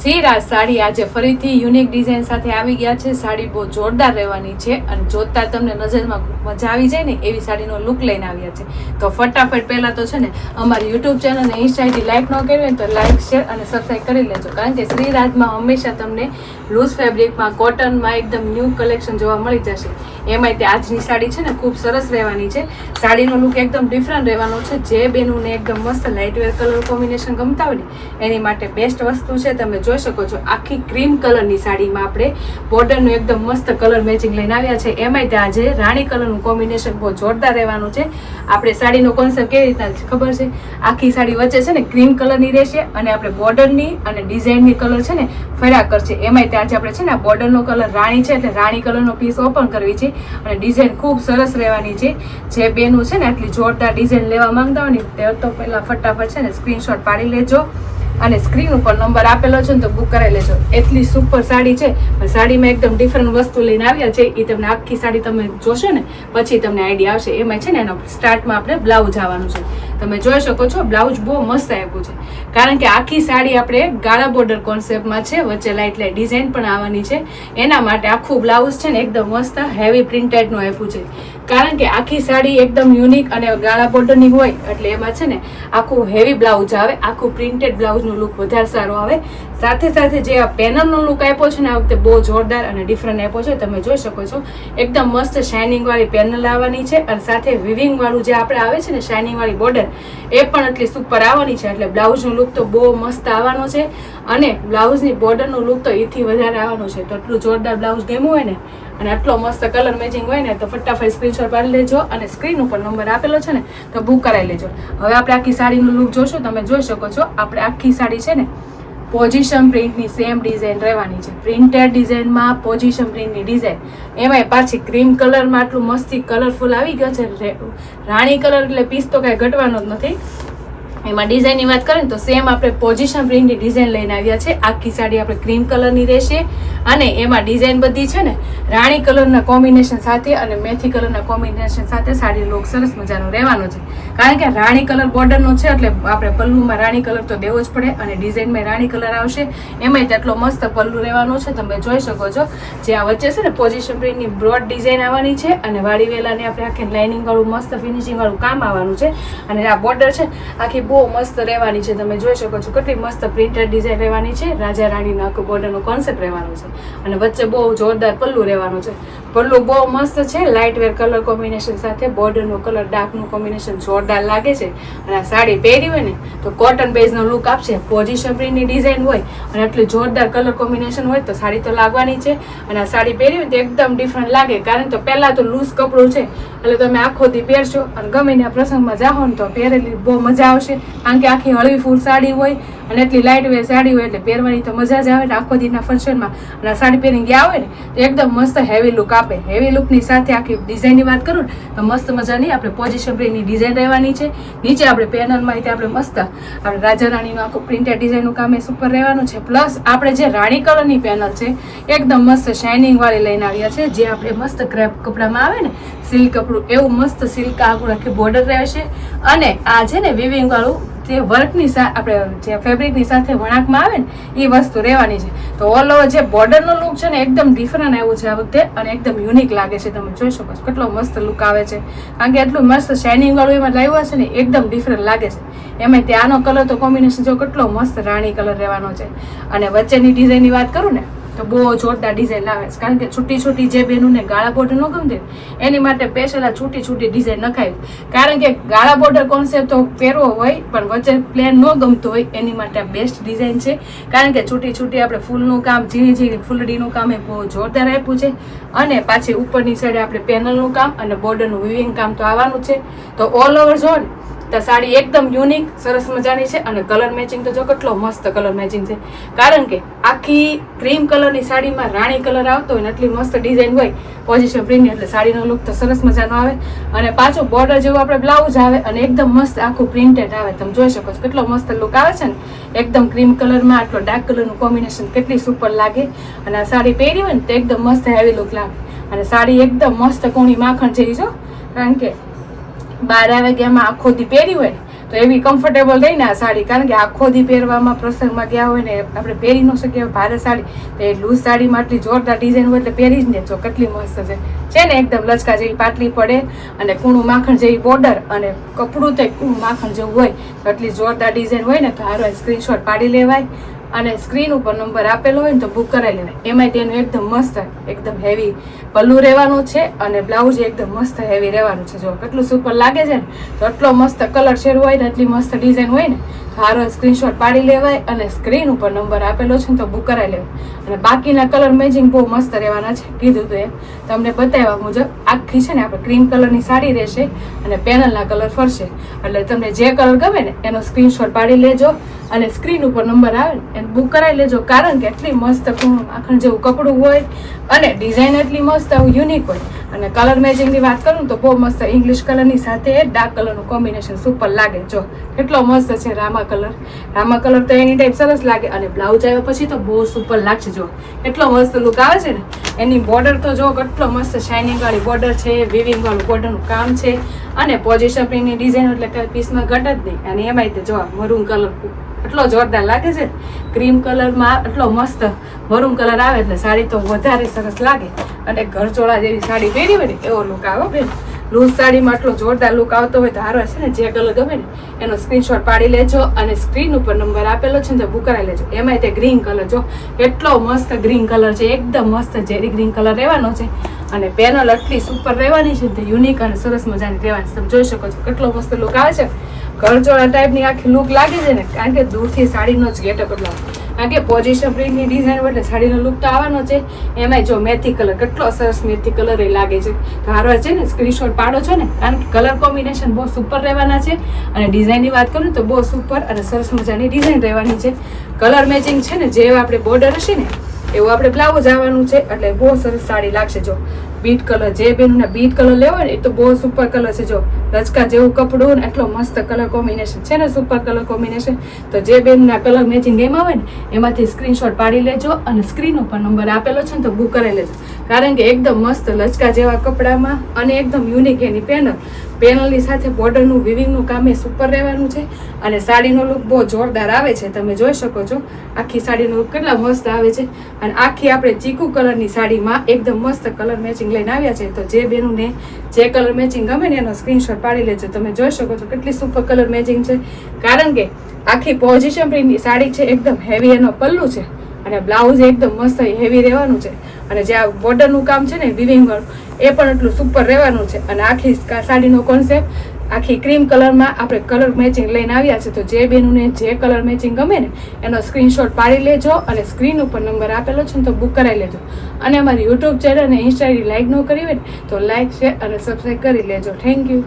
સિરાજ સાડી આજે ફરીથી unique design સાથે આવી ગયા છે. સાડી બહુ જોરદાર રહેવાની છે અને જોતા તમને નજરમાં મજા આવી જાય ને એવી સાડીનો લુક લઈને આવ્યા છે. તો ફટાફટ પહેલાં તો છે ને અમારી યુટ્યુબ ચેનલ અને ઇન્સ્ટા આઈડી લાઈક ન કરી હોય તો લાઇક શેર અને સબસ્ક્રાઈબ કરી લેજો. કારણ કે શ્રીરાજમાં હંમેશા તમને લૂઝ ફેબ્રિકમાં કોટનમાં એકદમ ન્યૂ કલેક્શન જોવા મળી જશે. એમાંય તે આજની સાડી છે ને ખૂબ સરસ રહેવાની છે. સાડીનો લુક એકદમ ડિફરન્ટ રહેવાનો છે. જે બેનુંને એકદમ મસ્ત લાઇટ વેર કલર કોમ્બિનેશન ગમતા હોય એની માટે બેસ્ટ વસ્તુ છે, તમે જોઈ શકો છો, આખી ક્રીમ કલરની સાડીમાં આપણે બોર્ડરનું એકદમ મસ્ત કલર મેચિંગ લઈને આવ્યા છે. એમાંય ત્યાં આજે રાણી કલરનું કોમ્બિનેશન બહુ જોરદાર રહેવાનું છે. આપણે સાડીનો કોન્સેપ્ટ કેવી રીતના ખબર છે? આખી સાડી વચ્ચે છે ને ક્રીમ કલરની રહેશે અને આપણે બોર્ડરની અને ડિઝાઇનની કલર છે ને ફર્યા કરશે એમાંય ત્યાં આજે આપણે છે ને બોર્ડરનો કલર રાણી છે એટલે રાણી કલરનો પીસ ઓપન કરવી છે અને ડિઝાઇન ખૂબ સરસ રહેવાની છે. જે બેનું છે ને આટલી જોરદાર ડિઝાઇન લેવા માંગતા હોય ને તે તો પહેલાં ફટાફટ છે ને સ્ક્રીનશોટ પાડી લેજો. અને સ્ક્રીન ઉપર નંબર આપેલો છે ને તો બુક કરાવી લેજો. એટલી સુપર સાડી છે. સાડીમાં એકદમ ડિફરન્ટ વસ્તુ લઈને આવ્યા છે. એ તમને આખી સાડી તમે જોશો ને, પછી તમને આઈડિયા આવશે. એમાં છે ને એનો સ્ટાર્ટમાં આપણે બ્લાઉઝ આવવાનું છે. તમે જોઈ શકો છો બ્લાઉઝ બહુ મસ્ત આપ્યું છે. કારણ કે આખી સાડી આપણે ગાળા બોર્ડર કોન્સેપ્ટમાં છે. વચ્ચે લાઇટ લાઇટ ડિઝાઇન પણ આવવાની છે. એના માટે આખું બ્લાઉઝ છે ને એકદમ મસ્ત હેવી પ્રિન્ટેડનું આપ્યું છે. કારણ કે આખી સાડી એકદમ યુનિક અને ગાળા બોર્ડરની હોય, એટલે એમાં છે ને આખું હેવી બ્લાઉઝ આવે, આખું પ્રિન્ટેડ બ્લાઉઝનું લુક વધારે સારો આવે. સાથે સાથે જે આ પેનલનો લુક આપ્યો છે ને, આ વખતે બહુ જોરદાર અને ડિફરન્ટ આપ્યો છે. તમે જોઈ શકો છો, એકદમ મસ્ત શાઇનિંગવાળી પેનલ આવવાની છે અને સાથે વિવિંગવાળું જે આપણે આવે છે ને શાઇનિંગવાળી બોર્ડર એ પણ એટલી સુપર આવવાની છે. એટલે બ્લાઉઝનો લુક તો બહુ મસ્ત આવવાનો છે અને બ્લાઉઝની બોર્ડરનું લુક તો એથી વધારે આવવાનું છે. તો એટલું જોરદાર બ્લાઉઝ ગમ્યું હોય ને અને આટલો મસ્ત કલર મેચિંગ હોય ને તો ફટાફટ સ્ક્રીનશોટ પાડી લેજો અને સ્ક્રીન ઉપર નંબર આપેલો છે ને તો બુક કરાવી લેજો. હવે આપણે આખી સાડીનું લુક જોશો, તમે જોઈ શકો છો, આપણે આખી સાડી છે ને પોઝિશન પ્રિન્ટની સેમ ડિઝાઇન રહેવાની છે. પ્રિન્ટેડ ડિઝાઇનમાં પોઝિશન પ્રિન્ટની ડિઝાઇન એમાંય પાછી ક્રીમ કલરમાં આટલું મસ્તી કલરફુલ આવી ગયો છે. રાણી કલર એટલે પીસ તો કાંઈ ઘટવાનો જ નથી. એમાં ડિઝાઇનની વાત કરીએ ને તો સેમ આપણે પોઝિશન પ્રિન્ટની ડિઝાઇન લઈને આવ્યા છે. આખી સાડી આપણે ક્રીમ કલરની રહેશે. અને એમાં ડિઝાઇન બધી છે ને, રાણી કલરના કોમ્બિનેશન સાથે અને મેથી કલરના કોમ્બિનેશન સાથે સાડી લોક સરસ મજાનો રહેવાનો છે. કારણ કે રાણી કલર બોર્ડરનો છે એટલે આપણે પલ્લુમાં રાણી કલર તો દેવો જ પડે અને ડિઝાઇનમાં રાણી કલર આવશે. એમાંય તેટલો મસ્ત પલ્લુ રહેવાનો છે, તમે જોઈ શકો છો. જે આ વચ્ચે છે ને પોઝિશન પ્રિન્ટની બ્રોડ ડિઝાઇન આવવાની છે અને વાડી વેલાને આપણે આખી લાઇનિંગ વાળું મસ્ત ફિનિશિંગવાળું કામ આવવાનું છે. અને આ બોર્ડર છે, આખી બહુ મસ્ત રહેવાની છે. તમે જોઈ શકો છો કેટલી મસ્ત પ્રિન્ટેડ ડિઝાઇન રહેવાની છે. રાજા રાણીનો આખું બોર્ડરનો કોન્સેપ્ટ રહેવાનો છે. અને વચ્ચે બહુ જોરદાર પલ્લુ રહેવાનું છે. પલ્લુ બહુ મસ્ત છે. લાઇટ વેર કલર કોમ્બિનેશન સાથે બોર્ડરનો કલર ડાર્કનું કોમ્બિનેશન જોરદાર લાગે છે. અને આ સાડી પહેરી હોય ને, તો કોટન બેઝનો લુક આપશે. પોઝિશન પ્રિન્ટની ડિઝાઇન હોય અને આટલી જોરદાર કલર કોમ્બિનેશન હોય તો સાડી તો લાગવાની છે. અને આ સાડી પહેરી હોય તો એકદમ ડિફરન્ટ લાગે. કારણ તો પહેલાં તો લૂઝ કપડું છે. એટલે તમે આખો દી પહેરશો અને ગમે આ પ્રસંગમાં જાઓ ને તો પહેરેલી બહુ મજા આવશે. કારણ કે આખી હળવી ફૂલ સાડી હોય અને એટલી લાઇટ વેર સાડી હોય એટલે પહેરવાની તો મજા જ આવે ને આખો દીના ફંક્શનમાં અને આ સાડી પહેરીને ગયા હોય ને, તો એકદમ મસ્ત હેવી લુક આપે. હેવી લુકની સાથે આખી ડિઝાઇનની વાત કરું ને, તો મસ્ત મજાની આપણે પોઝિશન પ્રિન્ટની ડિઝાઇન રહેવાની છે. નીચે આપણે પેનલમાં તે આપણે મસ્ત આપણે રાજા રાણીનું આખું પ્રિન્ટેડ ડિઝાઇનનું કામ એ સુપર રહેવાનું છે. પ્લસ આપણે જે રાણી કલરની પેનલ છે, એકદમ મસ્ત શાઇનિંગવાળી લઈને આવ્યા છે, જે આપણે મસ્ત ક્રેપ કપડામાં આવે ને સિલ્ક કપડું, એવું મસ્ત સિલ્ક આખું આખી બોર્ડર રહેશે. અને આ છે ને વિવિંગ વાળું જે વર્કની આપણે જે ફેબ્રિકની સાથે વણાકમાં આવે ને, એ વસ્તુ રહેવાની છે. તો ઓલ ઓવર જે બોર્ડરનો લુક છે ને, એકદમ ડિફરન્ટ આવ્યું છે આ વખતે અને એકદમ યુનિક લાગે છે. તમે જોઈ શકો છો કેટલો મસ્ત લુક આવે છે. કારણ કે એટલું મસ્ત શાઇનિંગ વાળું એમાં લાવ્યું છે ને, એકદમ ડિફરન્ટ લાગે છે. એમાં ત્યાંનો કલર તો કોમ્બિનેશન જો કેટલો મસ્ત રાણી કલર રહેવાનો છે. અને વચ્ચેની ડિઝાઇનની વાત કરું ને તો બહુ જોરદાર ડિઝાઇન લાવે છે. કારણ કે છૂટી છૂટી જે બહેનોને ગાળા બોર્ડર ન ગમતી એની માટે સ્પેશિયલ આ છૂટી છૂટી ડિઝાઇન નખાવી કારણ કે ગાળા બોર્ડર કોન્સેપ્ટ તો પહેરવો હોય, પણ વચ્ચે પ્લેન ન ગમતો હોય, એની માટે બેસ્ટ ડિઝાઇન છે. કારણ કે છૂટી છૂટી આપણે ફૂલનું કામ, ઝીણી ઝીણી ફૂલડીનું કામ એ બહુ જોરદાર આપ્યું છે. અને પાછી ઉપરની સાઈડે આપણે પેનલનું કામ અને બોર્ડરનું વિવિંગ કામ તો આવવાનું છે. તો ઓલ ઓવર જો ને તો સાડી એકદમ યુનિક સરસ મજાની છે અને કલર મેચિંગ તો જો કેટલો મસ્ત કલર મેચિંગ છે. કારણ કે આખી ક્રીમ કલરની સાડીમાં રાણી કલર આવતો હોય ને એટલી મસ્ત ડિઝાઇન હોય પોઝિશન પ્રિન્ટ એટલે સાડીનો લુક તો સરસ મજાનો આવે. અને પાછું બોર્ડર જેવું આપણે બ્લાઉઝ આવે અને એકદમ મસ્ત આખું પ્રિન્ટેડ આવે. તમે જોઈ શકો છો કેટલો મસ્ત લુક આવે છે ને. એકદમ ક્રીમ કલરમાં આટલો ડાર્ક કલરનું કોમ્બિનેશન કેટલી સુપર લાગે. અને આ સાડી પહેરી હોય ને તો એકદમ મસ્ત હેવી લુક લાગે. અને સાડી એકદમ મસ્ત કોણી માખણ જેવી છો કારણ કે બાર વાગ્યામાં આખો દી પહેરી હોય ને, તો એવી કમ્ફર્ટેબલ રહી ને આ સાડી. કારણ કે આખો દી પહેરવામાં, પ્રસંગમાં ગયા હોય ને, આપણે પહેરી ન શકીએ ભારે સાડી. તો એ લૂઝ સાડીમાં આટલી જોરદાર ડિઝાઇન હોય એટલે પહેરી જ ને જો, કેટલી મસ્ત છે. છે ને એકદમ લચકા જેવી પાટલી પડે અને કૂણું માખણ જેવી બોર્ડર અને કપડું તો કૂણું માખણ જેવું હોય. તો એટલી જોરદાર ડિઝાઇન હોય ને, તો હારો સ્ક્રીનશોટ પાડી લેવાય અને સ્ક્રીન ઉપર નંબર આપેલો હોય ને, તો બુક કરાવી લેવાય. એમાંય તેનું એકદમ મસ્ત, એકદમ હેવી પલ્લુ રહેવાનું છે અને બ્લાઉઝ એકદમ મસ્ત હેવી રહેવાનું છે. જો કેટલું સુપર લાગે છે ને, તો એટલો મસ્ત કલર શેર હોય ને એટલી મસ્ત ડિઝાઇન હોય ને હારો સ્ક્રીનશોટ પાડી લેવાય અને સ્ક્રીન ઉપર નંબર આપેલો છે ને, તો બુક કરાવી લેવાય. અને બાકીના કલર મેચિંગ બહુ મસ્ત રહેવાના છે. કીધું તો એમ. તમને બતાવ્યા મુજબ આખી છે ને, આપણે ક્રીમ કલરની સાડી રહેશે અને પેનલના કલર ફરશે. એટલે તમને જે કલર ગમે ને, એનો સ્ક્રીનશોટ પાડી લેજો અને સ્ક્રીન ઉપર નંબર આવે એને બુક કરાવી લેજો. કારણ કે એટલી મસ્ત માખણ જેવું કપડું હોય અને ડિઝાઇન એટલી મસ્ત યુનિક હોય. અને કલર મેચિંગની વાત કરું તો બહુ મસ્ત ઇંગ્લિશ કલરની સાથે ડાર્ક કલરનું કોમ્બિનેશન સુપર લાગે. જો, કેટલો મસ્ત છે રામા કલર રામા કલર તો એની ટાઈપ સરસ લાગે અને બ્લાઉઝ આવ્યા પછી તો બહુ સુપર લાગશે. જો, કેટલો મસ્ત લુક આવે છે ને. એની બોર્ડર તો જો કેટલો મસ્ત શાઇનિંગ વાળી બોર્ડર છે વિવિંગ વાળું બોર્ડરનું કામ છે. અને પોઝિશન પ્રિન્ટની ડિઝાઇન એટલે કઈ પીસમાં ઘટ જ નહીં. અને એમાંય તે જો મરૂન કલર એટલો જોરદાર લાગે છે. ક્રીમ કલરમાં એટલો મસ્ત મરૂન કલર આવે એટલે સાડી તો વધારે સરસ લાગે. અને ઘરચોળા જેવી સાડી પહેરી હોય ને, એવો લુક આવે બેન. લૂઝ સાડીમાં આટલો જોરદાર લુક આવતો હોય તો હારો છે ને, જે કલર ગમે ને, એનો સ્ક્રીનશોટ પાડી લેજો અને સ્ક્રીન ઉપર નંબર આપેલો છે ને, તે બુક કરાવી લેજો. એમાંય તે ગ્રીન કલર જો. એટલો મસ્ત ગ્રીન કલર છે, એકદમ મસ્ત ઝેરી ગ્રીન કલર રહેવાનો છે. અને પેનલ આટલી સુપર રહેવાની છે તે યુનિક અને સરસ મજાની રહેવાની તમે જોઈ શકો છો કેટલો મસ્ત લુક આવે છે. ઘરચોળા ટાઈપની આખી લુક લાગે છે ને, કારણ કે દૂરથી સાડીનો જ ગેટઅપ એટલો કારણ કે પોઝિશન પ્રિન્ટની ડિઝાઇન એટલે સાડીનો લુક તો આવવાનો છે. એમાંય જો મેથી કલર કેટલો સરસ મેથી કલર એ લાગે છે. તો હારો છે ને સ્ક્રીનશોટ પાડો છો ને, કારણ કે કલર કોમ્બિનેશન બહુ સુપર રહેવાના છે. અને ડિઝાઇનની વાત કરું તો બહુ સુપર અને સરસ મજાની ડિઝાઇન રહેવાની છે. કલર મેચિંગ છે ને જે આપણે બોર્ડર હશે ને, એવું આપણે બ્લાઉઝ આવવાનું છે. એટલે બહુ સરસ સાડી લાગશે જો. બીટ કલર જે બેનને બીટ કલર લેવો ને, એ તો બહુ સુપર કલર છે. જો રચકા જેવું કપડું ને એટલો મસ્ત કલર કોમ્બિનેશન છે ને સુપર કલર કોમ્બિનેશન તો જે બેનના કલર મેચિંગ એમાં હોય ને, એમાંથી સ્ક્રીનશોટ પાડી લેજો અને સ્ક્રીન ઉપર નંબર આપેલો છે ને, તો બુક કરી લેજો. કારણ કે એકદમ મસ્ત લચકા જેવા કપડામાં અને એકદમ યુનિક એની પેનલ પેનલની સાથે બોર્ડરનું વિવિંગનું કામ એ સુપર રહેવાનું છે અને સાડીનો લુક બહુ જોરદાર આવે છે, તમે જોઈ શકો છો. આખી સાડીનો લુક કેટલા મસ્ત આવે છે. અને આખી આપણે ચીકુ કલરની સાડીમાં એકદમ મસ્ત કલર મેચિંગ લઈને આવ્યા છે. તો જે બેનુંને જે કલર મેચિંગ ગમે ને એનો સ્ક્રીનશોટ પાડી લેજો. તમે જોઈ શકો છો કેટલી સુપર કલર મેચિંગ છે. કારણ કે આખી પોઝિશન પ્રિન્ટની સાડી છે, એકદમ હેવી એનો પલ્લું છે. અને બ્લાઉઝ એકદમ મસ્ત હેવી રહેવાનું છે. અને જે આ બોર્ડરનું કામ છે ને વિવિંગ વાળું, એ પણ એટલું સુપર રહેવાનું છે. અને આખી સાડીનો કોન્સેપ્ટ આખી ક્રીમ કલરમાં આપણે કલર મેચિંગ લઈને આવ્યા છે, તો જે બેનુને જે કલર મેચિંગ ગમે ને, એનો સ્ક્રીનશોટ પાડી લેજો અને સ્ક્રીન ઉપર નંબર આપેલો છે ને, તો બુક કરાવી લેજો. અને અમારી યુટ્યુબ ચેનલ અને ઇન્સ્ટા લાઇક ન કરી હોય ને, તો લાઇક શેર અને સબસ્ક્રાઈબ કરી લેજો. Thank you